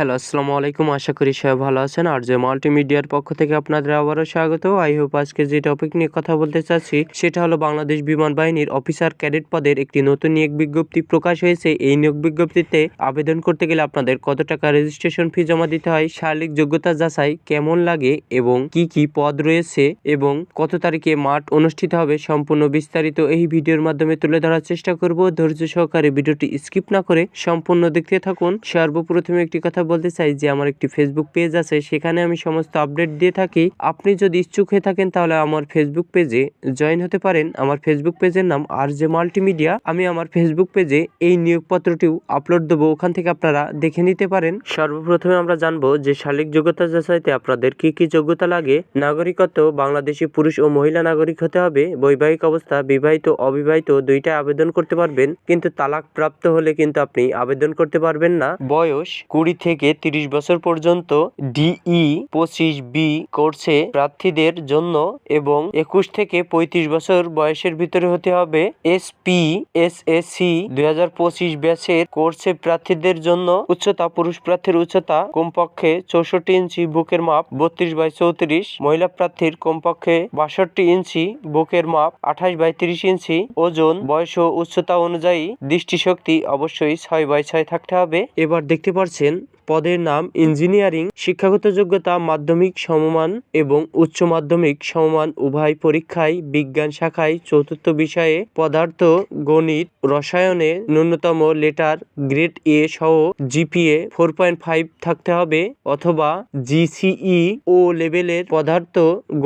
Hello, আসসালামু আলাইকুম। আশা করি সবাই ভালো আছেন। আর যে মাল্টিমিডিয়ার পক্ষ থেকে আপনাদের আবারও স্বাগত। আই হোপ আজকে যে টপিক নিয়ে কথা বলতে চাচ্ছি, সেটা হলো বাংলাদেশ বিমান বাহিনীর অফিসার ক্যাডেট পদের একটি নতুন নিয়োগ বিজ্ঞপ্তি প্রকাশ হয়েছে। এই নিয়োগ বিজ্ঞপ্তিতে আবেদন করতে গেলে আপনাদের কত টাকা রেজিস্ট্রেশন ফি জমা দিতে হয়, শারীরিক যোগ্যতা যাচাই কেমন লাগে এবং কি কি পদ রয়েছে এবং কত তারিখে মাঠ অনুষ্ঠিত হবে সম্পূর্ণ বিস্তারিত এই ভিডিওর মাধ্যমে তুলে ধরার চেষ্টা করব। ধৈর্য সহকারে ভিডিওটি স্কিপ না করে সম্পূর্ণ দেখতে থাকুন। সর্বপ্রথমে একটি কথা বলতে চাই যে আমার একটি ফেসবুক পেজ আছে, সেখানে আমি সমস্ত আপডেট দিয়ে থাকি। আপনি যদি ইচ্ছুক হয়ে থাকেন তাহলে আমার ফেসবুক পেজে জয়েন হতে পারেন। আমার ফেসবুক পেজের নাম আর জে মাল্টিমিডিয়া আমি আমার ফেসবুক পেজে এই নিয়োগপত্রটিও আপলোড দেবো। ওখান থেকে আপনারা দেখে নিতে পারেন। সর্বপ্রথমে আমরা জানব যে শারীরিক যোগ্যতা যাচাইতে আপনাদের কি কি যোগ্যতা লাগে। নাগরিকত্ব, বাংলাদেশি পুরুষ ও মহিলা নাগরিক হতে হবে। বৈবাহিক অবস্থা, বিবাহিত, অবিবাহিত দুইটা আবেদন করতে পারবেন। কিন্তু তালাক প্রাপ্ত হলে কিন্তু আপনি আবেদন করতে পারবেন না। বয়স কুড়ি থেকে তিরিশ বছর পর্যন্ত ডিই পঁচিশ বি কোর্সে প্রার্থীদের জন্য এবং একুশ থেকে পঁয়ত্রিশ বছর বয়সের ভিতরে হতে হবে S P S S C দুই হাজার পঁচিশ ব্যাচের কোর্সে প্রার্থীদের জন্য উচ্চতা, পুরুষ প্রার্থীর উচ্চতা কমপক্ষে চৌষট্টি ইঞ্চি বুকের মাপ বত্রিশ বাই চৌত্রিশ, মহিলা প্রার্থীর কমপক্ষে বাষট্টি ইঞ্চি বুকের মাপ আঠাশ বাই তিরিশ ইঞ্চি, ওজন, বয়স ও উচ্চতা অনুযায়ী দৃষ্টিশক্তি অবশ্যই ছয় বাই ছয় থাকতে হবে। এবার দেখতে পাচ্ছেন পদের নাম ইঞ্জিনিয়ারিং, শিক্ষাগত যোগ্যতা, মাধ্যমিক সমমান এবং উচ্চ মাধ্যমিক সমমান উভয় পরীক্ষায় বিজ্ঞান শাখায় চতুর্থ বিষয়ে পদার্থ, গণিত, রসায়নে ন্যূনতম লেটার গ্রেড এ সহ জিপিএ ফোর পয়েন্ট ফাইভ থাকতে হবে অথবা জিসিই ও লেভেলের পদার্থ,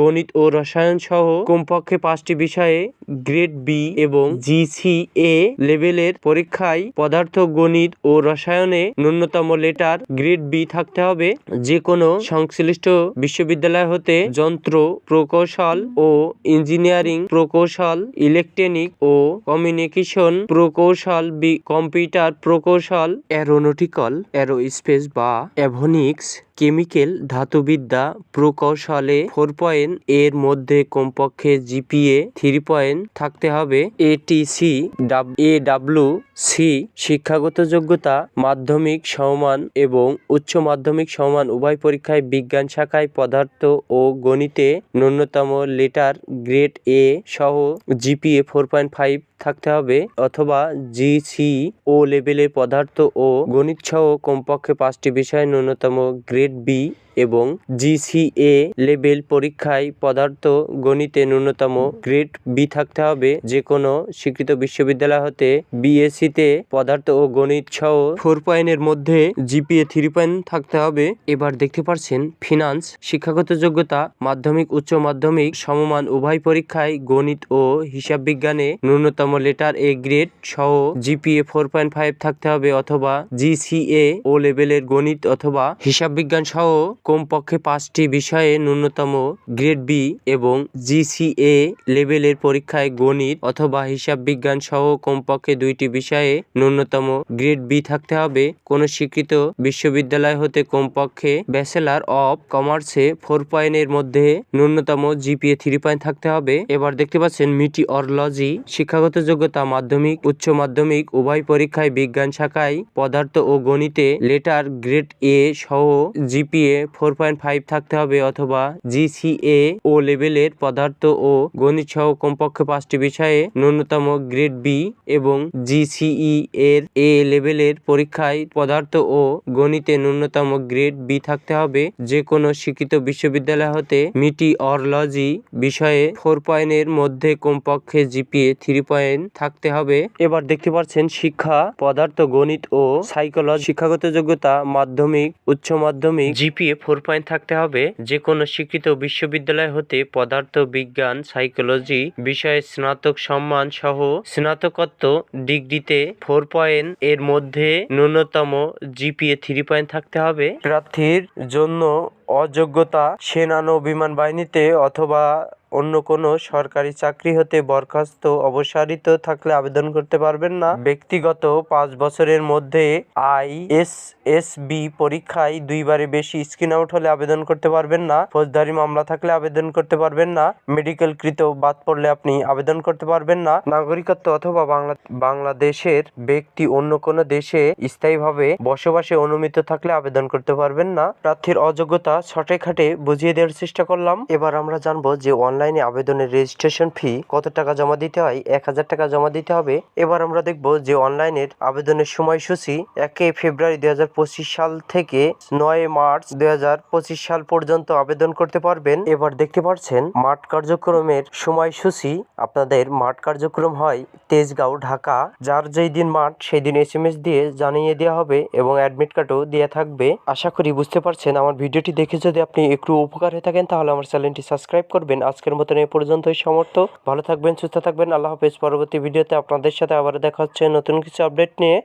গণিত ও রসায়ন সহ কমপক্ষে পাঁচটি বিষয়ে গ্রেড বি এবং জিসিএ লেভেলের পরীক্ষায় পদার্থ, গণিত ও রসায়নে ন্যূনতম লেটার গ্রেড বি থাকতে হবে। যে কোনো সংশ্লিষ্ট বিশ্ববিদ্যালয় হতে যন্ত্র, প্রকৌশল ও ইঞ্জিনিয়ারিং, প্রকৌশল, ইলেকট্রনিক ও কমিউনিকেশন, প্রকৌশল বি- কম্পিউটার, প্রকৌশল, অ্যারোনটিক্যাল, অ্যারোস্পেস বা অ্যাভোনিক্স কেমিক্যাল ধাতুবিদ্যা প্রকৌশলে ফোর পয়েন্ট এর মধ্যে কমপক্ষে জিপিএ থ্রি পয়েন্ট থাকতে হবে। এটিসি এ ডাব্লিউ সি শিক্ষাগত যোগ্যতা, মাধ্যমিক সমমান এবং উচ্চ মাধ্যমিক সমান উভয় পরীক্ষায় বিজ্ঞান শাখায় পদার্থ ও গণিতে ন্যূনতম লেটার গ্রেড এ সহ জিপিএ ফোর পয়েন্ট ফাইভ থাকতে হবে অথবা জিসি ও লেভেলের পদার্থ ও গণিত সহ কমপক্ষে পাঁচটি বিষয়ে ন্যূনতম গ্রেড বি এবং জিসিএ লেভেল পরীক্ষায় পদার্থ গণিতে ন্যূনতম গ্রেড বি থাকতে হবে। যে কোনো স্বীকৃত বিশ্ববিদ্যালয় হতে বিএসসি তে পদার্থ ও গণিত সহ ফোর পয়েন্টের মধ্যে জিপিএ থ্রি পয়েন্ট থাকতে হবে। এবার দেখতে পাচ্ছেন ফিনান্স শিক্ষাগত যোগ্যতা, মাধ্যমিক, উচ্চ মাধ্যমিক, সমমান উভয় পরীক্ষায় গণিত ও হিসাব বিজ্ঞানে ন্যূনতম লেটার এ গ্রেড সহ জিপিএ ফোর পয়েন্ট ফাইভ থাকতে হবে অথবা জিসিএ ও লেভেলের গণিত অথবা হিসাব বিজ্ঞান সহ কমপক্ষে পাঁচটি বিষয়ে ন্যূনতম গ্রেড বি এবং জিসিএ লেভেলের পরীক্ষায় গণিত অথবা হিসাব বিজ্ঞান সহ কমপক্ষে দুইটি বিষয়ে ন্যূনতম গ্রেড বি থাকতে হবে। কোন স্বীকৃত বিশ্ববিদ্যালয় হতে কমপক্ষে ব্যাচেলার অফ কমার্সে ফোর পয়েন্টের মধ্যে ন্যূনতম জিপিএ থ্রি পয়েন্ট থাকতে হবে। এবার দেখতে পাচ্ছেন মিটি মিটিওরলজি, শিক্ষাগত যোগ্যতা মাধ্যমিক, উচ্চ মাধ্যমিক, উভয় পরীক্ষায় বিজ্ঞান শাখায় পদার্থ ও গণিতে লেটার গ্রেড এ সহ জিপিএ ফোর পয়েন্ট ফাইভ থাকতে হবে অথবা জিসিএ ও লেভেলের পদার্থ ও গণিত সহ কমপক্ষে পাঁচটি বিষয়ে ন্যূনতম গ্রেড বি এবং জিসিই এর এ লেভেলের পরীক্ষায় পদার্থ ও গণিতে ন্যূনতম গ্রেড বি থাকতে হবে। যে কোনো শিক্ষিত বিশ্ববিদ্যালয় হতে মিটিওরলজি বিষয়ে ফোর পয়েন্টের মধ্যে কমপক্ষে জিপিএ থ্রি পয়েন্ট থাকতে হবে। এবার দেখতে পাচ্ছেন শিক্ষা, পদার্থ, গণিত ও সাইকোলজি শিক্ষাগত যোগ্যতা, মাধ্যমিক, উচ্চ মাধ্যমিক জিপিএ ফোর পয়েন্ট থাকতে হবে। যে কোনো স্বীকৃত বিশ্ববিদ্যালয় হতে পদার্থ বিজ্ঞান, সাইকোলজি, বিষয়ে স্নাতক সম্মান সহ স্নাতকোত্ত ডিগ্রিতে ফোর পয়েন্ট এর মধ্যে ন্যূনতম জিপিএ থ্রি পয়েন্ট থাকতে হবে। প্রার্থীর জন্য অযোগ্যতা সেনা বিমান বাহিনীতে অথবা অন্য কোনো সরকারি চাকরি হতে বরখাস্ত অবসারিত থাকলে আবেদন করতে পারবেন না। ব্যক্তিগত পাঁচ বছরের মধ্যে আই এস এসবি পরীক্ষায় দুইবারে বেশি স্ক্রিন আউট হলে আবেদন করতে পারবেন না। ফৌজদারি মামলা থাকলে আবেদন করতে পারবেন না। মেডিকেল কৃত বাদ পড়লে আপনি আবেদন করতে পারবেন না। নাগরিকত্ব অথবা বাংলা, বাংলাদেশের ব্যক্তি অন্য কোনো দেশে স্থায়ীভাবে বসবাসে অনুমিত থাকলে আবেদন করতে পারবেন না। প্রার্থীর অযোগ্যতা ছটে খাটে বুঝিয়ে দেওয়ার চেষ্টা করলাম। এবার আমরা জানব যে অনলাইনে আবেদনের রেজিস্ট্রেশন ফি কত টাকা জমা দিতে হয়? এক হাজার টাকা জমা দিতে হবে। এবার আমরা দেখব যে অনলাইনের আবেদনের সময়সূচি একে ফেব্রুয়ারি দুই হাজার পঁচিশ সাল থেকে নয় মার্চ দুই হাজার পঁচিশ সাল পর্যন্ত আবেদন করতে পারবেন। এবার দেখতে পাচ্ছেন মাঠ কার্যক্রমের সময়সূচি। আপনাদের মাঠ কার্যক্রম হয় তেজগাঁও, ঢাকা। যার যেই দিন মাঠ, সেই দিন এস এম এস দিয়ে জানিয়ে দেওয়া হবে এবং অ্যাডমিট কার্ডও দেওয়া থাকবে। আশা করি বুঝতে পারছেন, আমার ভিডিওটি দেখে যদি আপনি একটু উপকার হয়ে থাকেন, তাহলে আমার চ্যানেলটি সাবস্ক্রাইব করবেন। আজকের মতন এই পর্যন্তই সমর্থ। ভালো থাকবেন, সুস্থ থাকবেন। আল্লাহ হাফেজ। পরবর্তী ভিডিওতে আপনাদের সাথে আবার দেখা হচ্ছে নতুন কিছু আপডেট নিয়ে।